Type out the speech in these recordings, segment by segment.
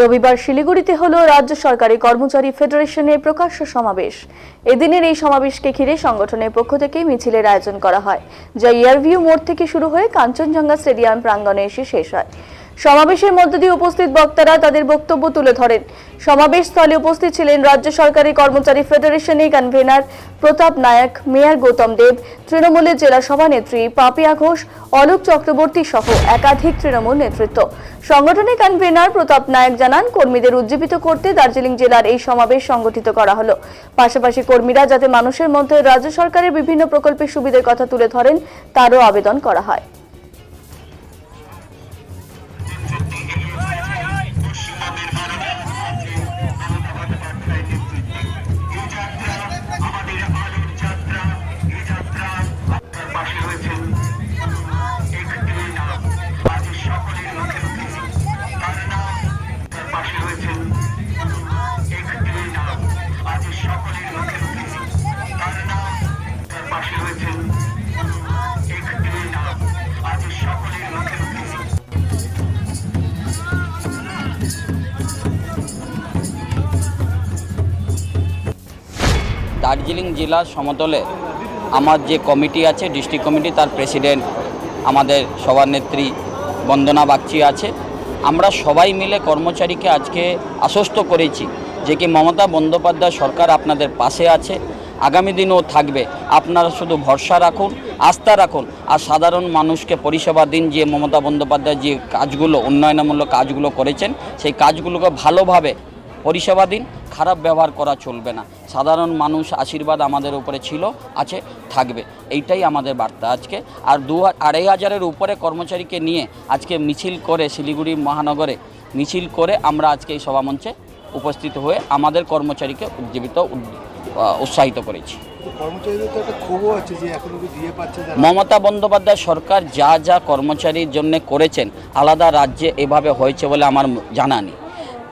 রবিবার শিলিগুড়িতে হল রাজ্য সরকারি কর্মচারী ফেডারেশনের প্রকাশ্য সমাবেশ। এদিনের এই সমাবেশকে ঘিরে সংগঠনের পক্ষ থেকে মিছিলের আয়োজন করা হয়, যা ইয়ারভিউ মোড় থেকে শুরু হয়ে কাঞ্চনজঙ্ঘা স্টেডিয়াম প্রাঙ্গনে এসে শেষ হয়। সমাবেশের মধ্য দিয়ে উপস্থিত বক্তারা তাদের বক্তব্য তুলে ধরেন। সমাবেশ স্থলে উপস্থিত ছিলেন রাজ্য সরকারি কর্মচারী ফেডারেশনের কনভেনার প্রতাপ নায়ক, মেয়র গৌতম দেব, তৃণমূলের জেলা সভানেত্রী পাপিয়া ঘোষ, অলোক চক্রবর্তী সহ একাধিক তৃণমূল নেতৃত্ব। সংগঠনের কনভেনার প্রতাপ নায়ক জানান, কর্মীদের উজ্জীবিত করতে দার্জিলিং জেলার এই সমাবেশ সংগঠিত করা হলো। পাশাপাশি কর্মীরা যাতে মানুষের মধ্যে রাজ্য সরকারের বিভিন্ন প্রকল্পের সুবিধার কথা তুলে ধরেন, তারও আবেদন করা হয়। দার্জিলিং জেলার সমতলে আমার যে কমিটি আছে, ডিস্ট্রিক্ট কমিটি, তার প্রেসিডেন্ট আমাদের সভানেত্রী বন্দনা বাগচি আছে। আমরা সবাই মিলে কর্মচারীকে আজকে আশ্বস্ত করেছি যে কি মমতা বন্দ্যোপাধ্যায় সরকার আপনাদের পাশে আছে। আগামী দিনও থাকবে। আপনারা শুধু ভরসা রাখুন, আস্থা রাখুন আর সাধারণ মানুষকে পরিষেবা দিন যে মমতা বন্দ্যোপাধ্যায় যে কাজগুলো, উন্নয়নমূলক কাজগুলো করেছেন, সেই কাজগুলোকে ভালোভাবে পরিষেবা দিন। খারাপ ব্যবহার করা চলবে না। সাধারণ মানুষ আশীর্বাদ আমাদের উপরে ছিল আছে থাকবে। এইটাই আমাদের বার্তা আজকে। আর দু আড়াই হাজারের উপরে কর্মচারীকে নিয়ে আজকে মিছিল করে শিলিগুড়ি মহানগরে মিছিল করে আমরা আজকে এই সভামঞ্চে উপস্থিত হয়ে আমাদের কর্মচারীকে উজ্জীবিত উৎসাহিত করেছি। মমতা বন্দ্যোপাধ্যায় সরকার যা যা কর্মচারীর জন্য করেছেন আলাদা রাজ্যে এভাবে হয়েছে বলে আমার জানা নেই।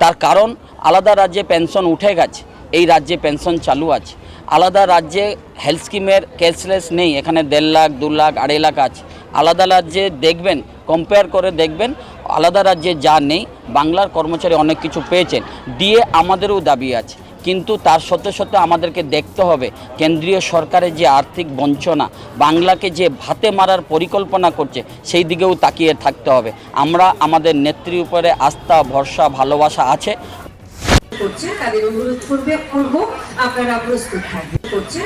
তার কারণ আলাদা রাজ্যে পেনশন উঠে গেছে, এই রাজ্যে পেনশন চালু আছে। আলাদা রাজ্যে হেলথ স্কিমের ক্যাশলেস নেই, এখানে দেড় লাখ, দু লাখ, আড়াই লাখ আছে। আলাদা রাজ্যে দেখবেন কম্পেয়ার করে দেখবেন, আলাদা রাজ্যে যা নেই, বাংলার কর্মচারী অনেক কিছু পেয়েছেন। দিয়ে আমাদেরও দাবি আছে, কিন্তু তার সত্ত্বে সত্ত্বে আমাদেরকে দেখতে হবে, কেন্দ্রীয় সরকারের যে আর্থিক বঞ্চনা, বাংলাকে যে ভাতে মারার পরিকল্পনা করছে, সেই দিকেও তাকিয়ে থাকতে হবে। আমরা আমাদের নেত্রীর উপরে আস্থা, ভরসা, ভালোবাসা আছে করছে তাদের অনুরোধ করবে করব আপনারা প্রস্তুত থাকবে করছে।